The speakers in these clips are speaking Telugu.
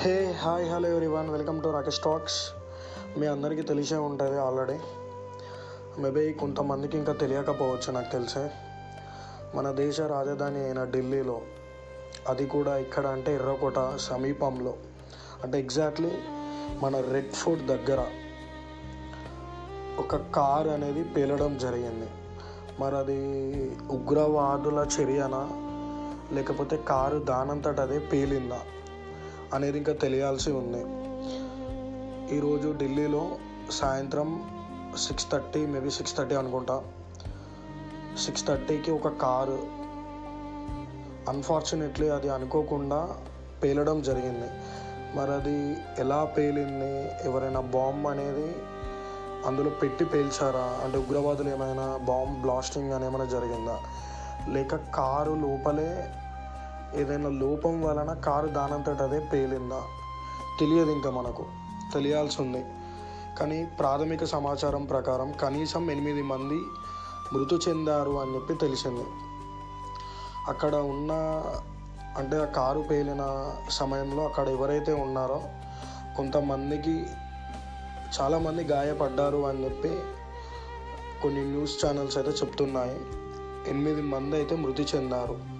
Hey hi hello everyone. Welcome to Rakesh talks. మీ అందరికీ తెలిసే ఉంటుంది ఆల్రెడీ. మేబీ కొంతమందికి ఇంకా తెలియకపోవచ్చు నాకు తెలిసే. మన దేశ రాజధాని అయిన ఢిల్లీలో అది కూడా ఇక్కడ అంటే ఎర్రకోట సమీపంలో. అంటే ఎగ్జాక్ట్లీ మన రెడ్ ఫోర్ట్ దగ్గర ఒక కార్ అనేది పేలడం జరిగింది. మరి అది ఉగ్రవాదుల చర్యనా? లేకపోతే కారు దానంతట అదే పేలిందా? అనేది ఇంకా తెలియాల్సి ఉంది. ఈరోజు ఢిల్లీలో సాయంత్రం six thirty maybe six thirty అనుకుంటా. సిక్స్ థర్టీకి ఒక కారు. అన్ఫార్చునేట్లీ అది అనుకోకుండా పేలడం జరిగింది. మరి అది ఎలా పేలింది? ఎవరైనా బాంబ్ అనేది అందులో పెట్టి పేల్చారా? అంటే ఉగ్రవాదులు ఏమైనా బాంబ్ బ్లాస్టింగ్ అని ఏమైనా జరిగిందా? లేక కారు లోపలే ఏదైనా లోపం వలన కారు దానంతట అదే పేలిందా? తెలియదు ఇంకా మనకు. తెలియాల్సి ఉంది కానీ ప్రాథమిక సమాచారం ప్రకారం కనీసం ఎనిమిది మంది మృతి చెందారు అని చెప్పి తెలిసింది. అక్కడ ఉన్న అంటే ఆ కారు పేలిన సమయంలో అక్కడ ఎవరైతే ఉన్నారో కొంతమందికి చాలామంది గాయపడ్డారు అని చెప్పి కొన్ని న్యూస్ ఛానల్స్ అయితే చెప్తున్నాయి. ఎనిమిది మంది అయితే మృతి చెందారు.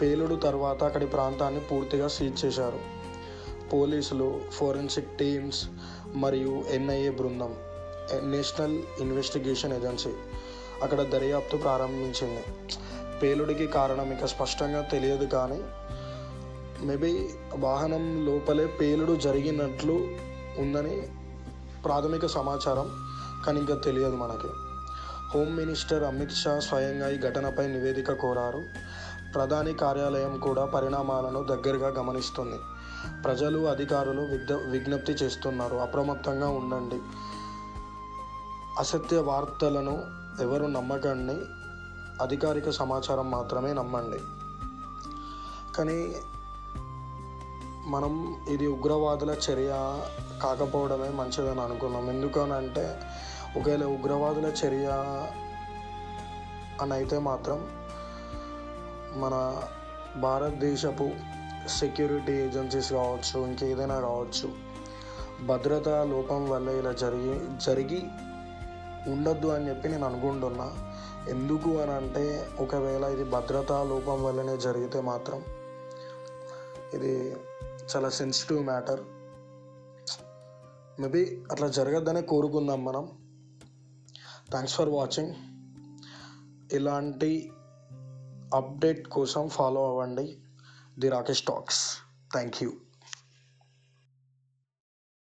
పేలుడు తర్వాత అక్కడి ప్రాంతాన్ని పూర్తిగా సీజ్ చేశారు. పోలీసులు ఫోరెన్సిక్ టీమ్స్ మరియు ఎన్ఐఏ బృందం నేషనల్ ఇన్వెస్టిగేషన్ ఏజెన్సీ అక్కడ దర్యాప్తు ప్రారంభించింది. పేలుడికి కారణం ఇక స్పష్టంగా తెలియదు కానీ మేబీ వాహనం లోపలే పేలుడు జరిగినట్లు ఉందని ప్రాథమిక సమాచారం కానీ ఇంకా తెలియదు మనకి. హోమ్ మినిస్టర్ అమిత్ షా స్వయంగా ఈ ఘటనపై నివేదిక కోరారు. ప్రధాని కార్యాలయం కూడా పరిణామాలను దగ్గరగా గమనిస్తుంది. ప్రజలు అధికారులు విజ్ఞ విజ్ఞప్తి చేస్తున్నారు. అప్రమత్తంగా ఉండండి. అసత్య వార్తలను ఎవరు నమ్మకండి. అధికారిక సమాచారం మాత్రమే నమ్మండి. కానీ మనం ఇది ఉగ్రవాదుల చర్య కాకపోవడమే మంచిదని అనుకున్నాం. ఎందుకనంటే ఒకవేళ ఉగ్రవాదుల చర్య అని అయితే మాత్రం మన భారతదేశపు సెక్యూరిటీ ఏజెన్సీస్ కావచ్చు ఇంకేదైనా కావచ్చు భద్రతా లోపం వల్ల ఇలా జరిగి జరిగి ఉండొద్దు అని చెప్పి నేను అనుకుంటున్నా. ఎందుకు అని అంటే ఒకవేళ ఇది భద్రతా లోపం వల్లనే జరిగితే మాత్రం ఇది చాలా సెన్సిటివ్ మ్యాటర్ మేబీ అట్లా జరగద్దనే కోరుకుందాం మనం. థ్యాంక్స్ ఫర్ వాచింగ్ ఇలాంటి అప్డేట్ కోసం ఫాలో అవ్వండి. The Rakesh talks. Thank you